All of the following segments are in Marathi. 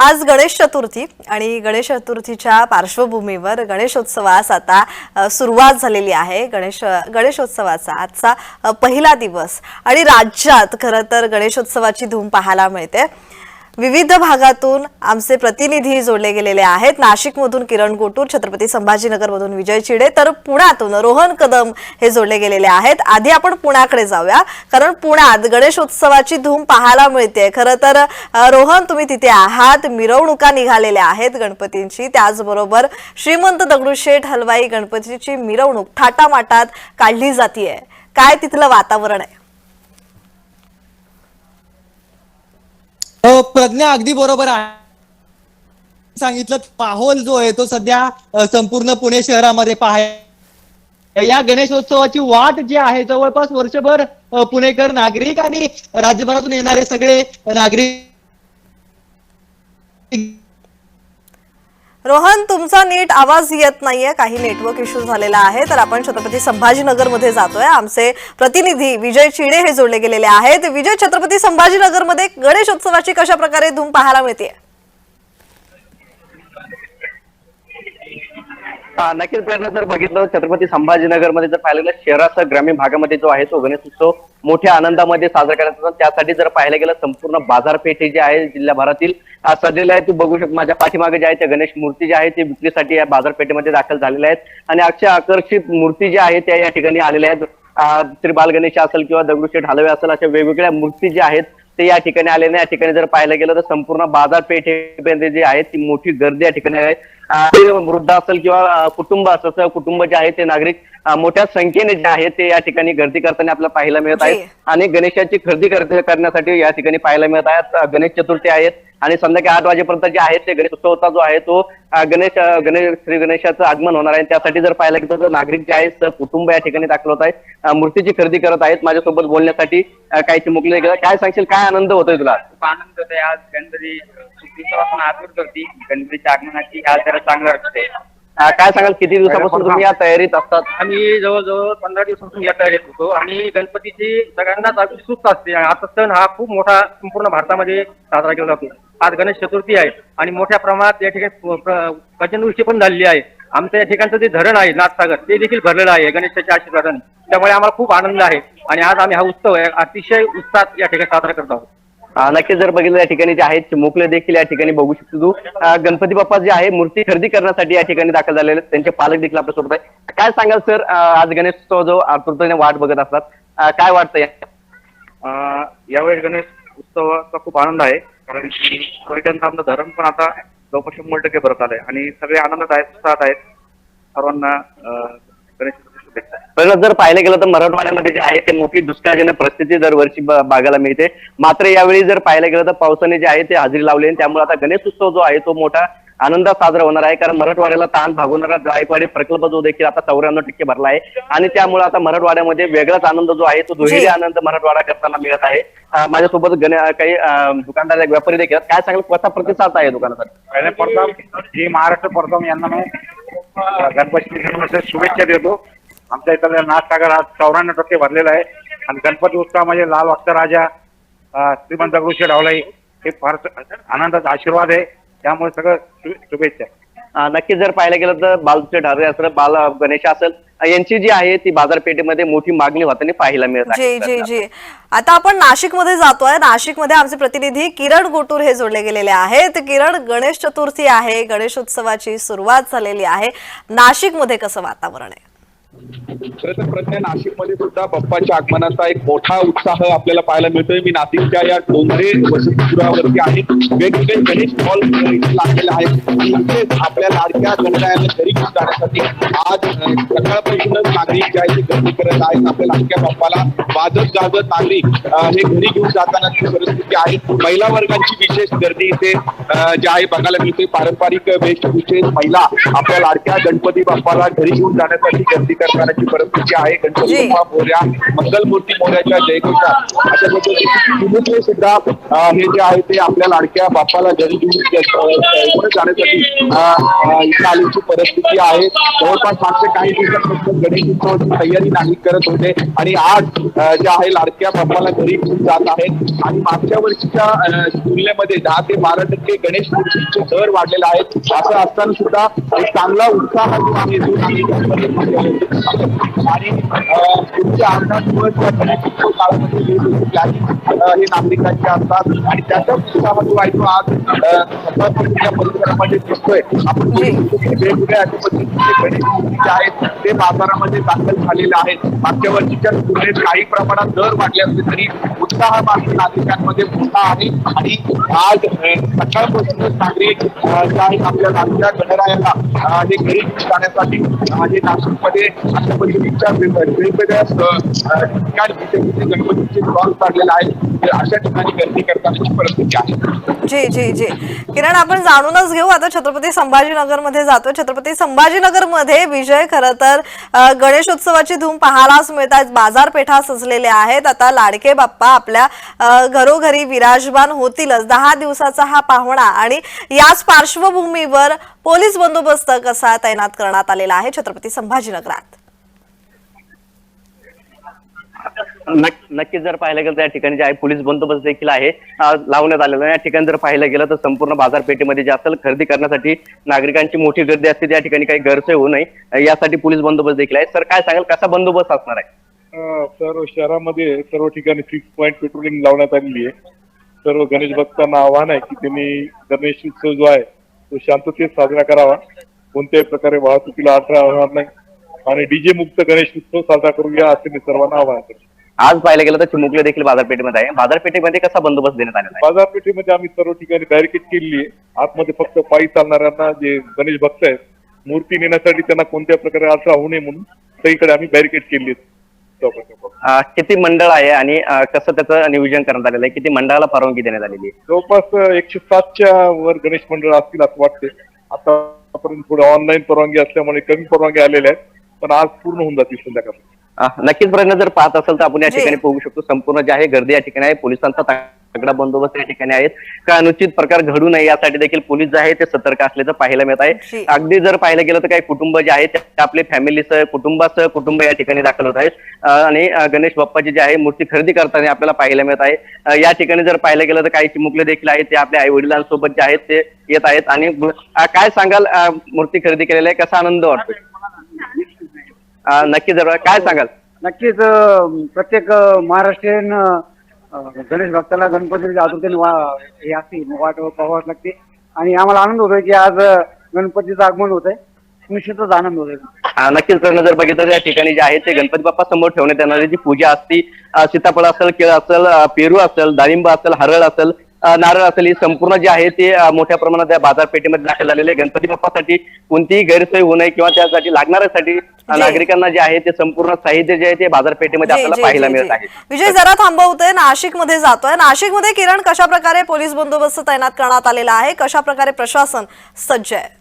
आज गणेश चतुर्थी आणि गणेश चतुर्थीच्या पार्श्वभूमीवर गणेशोत्सवास आता सुरुवात झालेली आहे. गणेश गणेशोत्सवाचा आजचा पहिला दिवस. आणि राज्यात खरं तर गणेशोत्सवाची धूम पाहायला मिळते. विविध भागातून आमचे प्रतिनिधी जोडले गेलेले आहेत. नाशिकमधून किरण गोटूर छत्रपती संभाजीनगरमधून विजय चिडे तर पुण्यातून रोहन कदम हे जोडले गेलेले आहेत. आधी आपण पुण्याकडे जाऊया कारण पुण्यात गणेशोत्सवाची धूम पाहायला मिळते. खरं तर रोहन तुम्ही तिथे आहात मिरवणुका निघालेल्या आहेत गणपतींची. त्याचबरोबर श्रीमंत दगडूशेठ हलवाई गणपतीची मिरवणूक थाटामाटात काढली जातीये. काय तिथलं वातावरण आहे? प्रज्ञा अगदी बरोबर आहे. सांगितलं माहोल जो आहे तो सध्या संपूर्ण पुणे शहरामध्ये पाहाय या गणेशोत्सवाची वाट जी आहे जवळपास वर्षभर पुणेकर नागरिक आणि राज्यभरातून येणारे सगळे नागरिक रोहन तुमचा नीट आवाज येत नाहीये. काही नेटवर्क इश्यू झालेला आहे तर आपण छत्रपती संभाजीनगरमध्ये जातोय. आमचे प्रतिनिधी विजय चिडे हे जोडले गेलेले आहेत. विजय छत्रपती संभाजीनगरमध्ये गणेशोत्सवाची कशा प्रकारे धूम पाहायला मिळते नक्कीच प्रेरणा जर बघितलं. छत्रपती संभाजीनगरमध्ये जर पाहिलं गेलं शहरासह ग्रामीण भागामध्ये जो आहे तो गणेश उत्सव मोठ्या आनंदामध्ये साजरा करायचा त्यासाठी जर पाहायला गेलं संपूर्ण बाजारपेठे जे आहे जिल्ह्याभरातील आ, आहे. तू बघू शकतो माझ्या पाठीमागे जे आहे त्या गणेश मूर्ती ज्या आहेत ते विक्रीसाठी या बाजारपेठेमध्ये दाखल झालेल्या आहेत. आणि अक्षय आकर्षित मूर्ती ज्या आहेत त्या या ठिकाणी आलेल्या आहेत. श्री बालगणेश असेल किंवा दगडूशेठ हलवे असेल अशा वेगवेगळ्या मूर्ती ज्या आहेत ते या ठिकाणी आले नाही. या ठिकाणी जर पाहायला गेलं तर संपूर्ण बाजारपेठेमध्ये जे आहे ती मोठी गर्दी या ठिकाणी आहे. वृद्ध असेल किंवा कुटुंब असेल कुटुंब जे आहे ते नागरिक मोठ्या संख्येने जे आहे ते या ठिकाणी गर्दी करताना आपल्याला पाहायला मिळत जी. आहे आणि गणेशाची खरेदी कर- करण्यासाठी या ठिकाणी पाहायला मिळत आहेत. गणेश चतुर्थी आहेत. आणि संध्याकाळी आठ वाजेपर्यंत जे आहे ते गणेश उत्सवाचा जो आहे तो गणेश गणेश श्री गणेशाचं आगमन होणार आहे. त्यासाठी जर पाहायला गेलं तर नागरिक जे आहेत कुटुंब या ठिकाणी दाखल होत आहेत. मूर्तीची खरेदी करत आहेत. माझ्यासोबत बोलण्यासाठी काही चिमुकले गेलं. काय सांगशील? काय आनंद होतोय तुला? खूप आनंद होतोय. आज गणपती आतुरत होती गणपतीच्या आगमनाची आज जरा चांगलं वाटते. अं, काय सांगाल किती दिवसापासून तुम्ही या तयारीत असतात? आम्ही जवळजवळ पंधरा दिवसापासून या तयारीत होतो. आणि गणपतीची सगळ्यांनाच उत्सुक असते. आता सण हा खूप मोठा संपूर्ण भारतामध्ये साजरा केला जातो. आज गणेश चतुर्थी आहे. आणि मोठ्या प्रमाणात या ठिकाणी गजनवृष्टी पण झालेली आहे. आमच्या या ठिकाणचं जे धरण आहे नाथसागर ते देखील भरलेलं आहे गणेशाच्या आशीर्वादाने. त्यामुळे आम्हाला खूप आनंद आहे. आणि आज आम्ही हा उत्सव आहे अतिशय उत्साहात या ठिकाणी साजरा करत आहोत. नक्कीच जर बघितलं या ठिकाणी जे आहेत चिमुकले देखील या ठिकाणी बघू शकतो तू. गणपती बाप्पा जे आहे मूर्ती खरेदी करण्यासाठी या ठिकाणी दाखल झालेले आहेत. त्यांचे पालक देखील आपल्या आहे काय सांगाल सर? आज गणेशोत्सव जो आतुरतेने वाट बघत असतात. काय वाटतंय? यावेळेस गणेश उत्सवाचा खूप आनंद आहे. कारण की पर्यटनचं आपलं धरण पण आता जवळपास शंभर टक्के भरत आलंय. आणि सगळे आनंदात आहेत उत्साहात आहेत. सर्वांना गणेश पण जर पाहिलं गेलं तर मराठवाड्यामध्ये जे आहे ते मोठी दुष्काळजनक परिस्थिती दरवर्षी बघायला मिळते. मात्र यावेळी जर पाहिलं गेलं तर पावसाने जे आहे ते हजेरी लावली आणि त्यामुळे आता गणेश उत्सव जो आहे तो मोठा आनंदात साजरा होणार आहे. कारण मराठवाड्याला ताण भागवणारा जायकवाडी प्रकल्प जो देखील आता चौऱ्याण्णव टक्के भरला आहे. आणि त्यामुळे आता मराठवाड्यामध्ये वेगळाच आनंद जो आहे तो दुहेरी. आनंद मराठवाडा करताना मिळत आहे. माझ्यासोबत गण काही दुकानदार व्यापारी देखील. काय सांगाल कसा प्रतिसाद आहे दुकानासाठी पहिले प्रथम जी महाराष्ट्र प्रथम यांना मी गणपती शुभेच्छा देतो. आमच्या इथलं नाथसागर आज चौऱ्याण्णव टक्के भरलेला आहे. आणि गणपती उत्सवामध्ये लाल वागता राजा श्रीमंत दगडूशेठ ढवलाई हे फार आनंदाचा आशीर्वाद आहे. त्यामुळे सगळं शुभेच्छा. नक्कीच जर पाहायला गेलं तर बालचे ढारे असेल बाल गणेश असेल यांची जी आहे ती बाजारपेठेमध्ये मोठी मागणी होताना पाहायला मिळत जी जी जी. आता आपण नाशिकमध्ये जातोय. नाशिकमध्ये आमचे प्रतिनिधी किरण गोटूर हे जोडले गेलेले आहेत. किरण गणेश चतुर्थी आहे. गणेशोत्सवाची सुरुवात झालेली आहे. नाशिकमध्ये कसं वातावरण आहे? खरं तर प्रज्ञा नाशिकमध्ये सुद्धा बाप्पाच्या आगमनाचा एक मोठा उत्साह आपल्याला पाहायला मिळतोय. मी नाशिकच्या या डोंगरे वसतिगृहावरती आहे. वेगवेगळे गणेश हॉल लागलेले आहेत. आपल्या लाडक्या गणरायाला घरी घेऊन जाण्यासाठी आज सकाळपासूनच नागरिक जे आहे ते गर्दी करत आहेत. आपल्या लाडक्या बाप्पाला वाजत गाजत नागरिक हे घरी घेऊन जातानाची परिस्थिती आहे महिला वर्गांची विशेष गर्दी इथे जे आहे बघायला मिळते पारंपरिक वेशभूषेत महिला आपल्या लाडक्या गणपती बाप्पाला घरी घेऊन जाण्यासाठी गर्दी करण्याची परिस्थिती आहे गणपती मोर्या मंगलमूर्ती मोर्याच्या जयघोषात अशा पद्धतीने सुद्धा हे जे आहे ते आपल्या लाडक्या बाप्पाला घरी घेऊन जाण्यासाठी आल्याची परिस्थिती आहे. जवळपास मागच्या काही दिवसांपासून गणेश उत्सवाची तयारी नागरिक करत होते आणि आज जे आहे लाडक्या बाप्पाला घरी घेऊन जात आहेत आणि मागच्या वर्षीच्या तुलनेमध्ये दहा ते बारा टक्के गणेश मूर्तीचे दर वाढलेले आहेत. असं असताना सुद्धा एक चांगला उत्साह जो आहे आणि अं, पुढच्या आठ दिवस काळामध्ये हे नागरिकांचे असतात आणि त्याचा उत्साह जो आहे तो आज अं, सकाळपासून या परिसरामध्ये दिसतोय. आपण वेगवेगळ्या अशा पद्धतीचे गणेश मूर्ती आहेत ते बाजारामध्ये दाखल झालेले आहेत. मागच्या वर्षीच्या तुलनेत काही प्रमाणात दर वाढले असले तरी उत्साह मात्र नागरिकांमध्ये मोठा आहे. आणि आज सकाळपासूनच नागरिक आपल्या नागरिका गणरायाला हे घरी जाण्यासाठी हे नाशिकमध्ये अशा पद्धतीच्या वेगवेगळ्या ठिकाणी गणपतीचे स्टॉल काढलेले आहेत. अशा ठिकाणी गर्दी करतानाची परिस्थिती आहे. जी जी जी. किरण आपण जाणूनच घेऊ. आता छत्रपती संभाजीनगरमध्ये जातो छत्रपती संभाजीनगरमध्ये विजय खर तर गणेशोत्सवाची धूम पाहायलाच मिळतात बाजारपेठा सजलेल्या आहेत. आता लाडके बाप्पा आपल्या घरोघरी विराजमान होतीलच. दहा दिवसाचा हा पाहुणा आणि याच पार्श्वभूमीवर पोलीस बंदोबस्त कसा तैनात करण्यात आलेला आहे छत्रपती संभाजीनगरात? नक्कीच जर पाहायला गेलं तर या ठिकाणी जे आहे पोलीस बंदोबस्त देखील आहे लावण्यात आलेला आहे. या ठिकाणी जर पाहायला गेलं तर संपूर्ण बाजारपेठेमध्ये जे असेल खरेदी करण्यासाठी नागरिकांची मोठी गर्दी असते. त्या ठिकाणी काही गैरसोय होऊ नये. यासाठी पोलीस बंदोबस्त देखील आहे. सर काय सांगाल? कसा बंदोबस्त असणार आहे? सर्व शहरामध्ये सर्व ठिकाणी सिक्स पॉईंट पेट्रोलिंग लावण्यात आलेली आहे. सर्व गणेश भक्तांना आव्हान आहे की त्यांनी गणेश उत्सव जो आहे तो शांततेत साजरा करावा. कोणत्याही प्रकारे वाहतुकीला अडथळा होणार नाही. आणि डीजे मुक्त गणेश उत्सव साजरा करूया असे मी सर्वांना आवाहन करतो. आज पाहायला गेलं तर चिमुकले देखील बाजारपेठेमध्ये आहे. बाजारपेठेमध्ये कसा बंदोबस्त देण्यात आलेला आहे? बाजारपेठेमध्ये आम्ही सर्व ठिकाणी बॅरिकेड केलेली आहे. आतमध्ये फक्त पायी चालणाऱ्यांना जे गणेश भक्त आहेत मूर्ती नेण्यासाठी त्यांना कोणत्या प्रकारे अडथळा होऊ नये म्हणून सगळीकडे आम्ही बॅरिकेड केली आहेत किती मंडळ आहे आणि कसं त्याचं नियोजन करण्यात आलेलं आहे? किती मंडळाला परवानगी देण्यात आलेली आहे? जवळपास एकशे सातच्या वर गणेश मंडळ असतील असं वाटते आतापर्यंत थोडं ऑनलाईन परवानगी असल्यामुळे कमी परवानगी आलेल्या आहेत. पण आज पूर्ण होऊन जातील संध्याकाळी नक्कीच प्रयत्न जर पाहत असेल तर आपण या. ठिकाणी बघू शकतो. संपूर्ण जे आहे गर्दी या ठिकाणी आहे. पोलिसांचा तगडा बंदोबस्त या ठिकाणी आहेत. का अनुचित प्रकार घडू नये यासाठी देखील पोलीस जे आहे ते सतर्क असल्याचं पाहायला मिळत. आहे. अगदी जर पाहायला गेलं तर काही कुटुंब जे आहेत ते आपले फॅमिलीसह कुटुंबासह कुटुंब या ठिकाणी दाखल होत आहेत. आणि गणेश बाप्पाची जी आहे मूर्ती खरेदी करताना आपल्याला पाहायला मिळत आहे. या ठिकाणी जर पाहायला गेलं तर काही चिमुकले देखील आहेत ते आपल्या आई वडिलांसोबत जे आहेत ते येत आहेत. आणि काय सांगाल मूर्ती खरेदी केलेला आहे? कसा आनंद वाटतो नक्की जर काय सांगाल? नक्कीच अं, प्रत्येक अं, महाराष्ट्रीयन अं, गणेश भक्ताला गणपतीच्या आतुरतेने वा हे असते वाट पाहावंच लागते. आणि आम्हाला आनंद होतोय की आज अं, गणपतीचं आगमन होत आहे निश्चितच आनंद होतोय. नक्कीच करणं जर बघितलं तर या ठिकाणी जे आहे ते गणपती बाप्पा समोर ठेवण्यात येणारी जी पूजा असती अं, सीताफळ असेल केळ असेल अं, पेरू असेल डाळिंब असेल हरळ असेल नारळ असेल ही संपूर्ण जे आहे ते मोठ्या प्रमाणात या बाजारपेठेमध्ये दाखल झालेले आहे. गणपती बाप्पासाठी कोणतीही गैरसोय होऊ नये किंवा त्यासाठी लागणाऱ्यासाठी. नागरिकांना जे आहे ते संपूर्ण साहित्य जे आहे ते बाजारपेठेमध्ये आपल्याला पाहायला मिळत. आहे विजय जरा थांबवतोय नाशिकमध्ये जातोय नाशिकमध्ये किरण कशा प्रकारे पोलीस बंदोबस्त तैनात करण्यात आलेला आहे कशा प्रकारे प्रशासन सज्ज आहे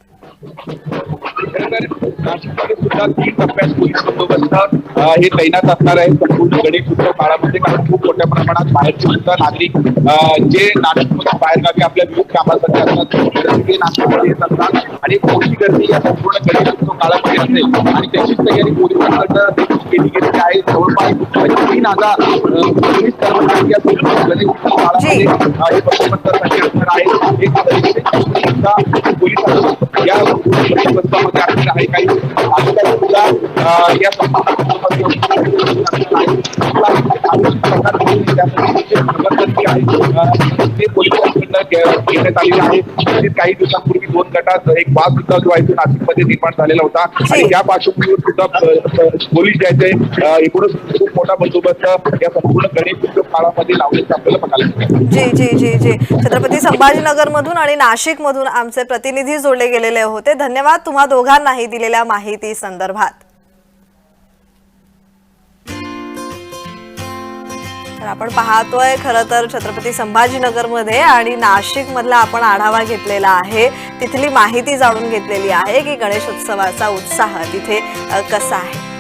नाशिकमध्ये सुद्धा तीन टप्प्यात पोलीस बंदोबस्त हे तैनात असणार आहे संपूर्ण गणेश उत्सव काळामध्ये कारण खूप मोठ्या प्रमाणात बाहेरचे सुद्धा नागरिक जे नाशिकमधून बाहेरगावी आपल्या विविध कामासाठी असतात ते नाशिकमध्ये येत असतात आणि मोठी गर्दी या संपूर्ण गणेश उत्सव काळामध्ये असेल आणि त्याचीच तयारी पोलिसांकडनं केली गेलेली आहे जवळपास तीन हजार पोलीस कर्मचारी या संपूर्ण गणेश उत्सव काळामध्ये हे बंदोबस्तासाठी असणार आहे एक बंदोबस्तामध्ये असणार आहे काही अधिकारी सुद्धा ते पोलिसांकडनं घेण्यात आलेले आहे तसेच काही दिवसांपूर्वी दोन गटात एक वाद सुद्धा जो आहे तो नाशिकमध्ये निर्माण झालेला होता आणि त्या पार्श्वभूमीवर सुद्धा पोलीस जे आहेत एकूणच खूप मोठा बंदोबस्त या संपूर्ण गणेश उत्सव काळामध्ये लावल्याचं आपल्याला बघायला जी जी. जी जी छत्रपती संभाजीनगर मधून आणि नाशिक मधून आमचे प्रतिनिधी जोडले गेलेले होते. धन्यवाद तुम्हा दोघांनाही दिलेल्या माहिती संदर्भात. आपण पाहतोय खरं तर छत्रपती संभाजीनगरमध्ये आणि नाशिक मधला आपण आढावा घेतलेला आहे. तिथली माहिती जाणून घेतलेली आहे की गणेशोत्सवाचा उत्साह तिथे कसा आहे?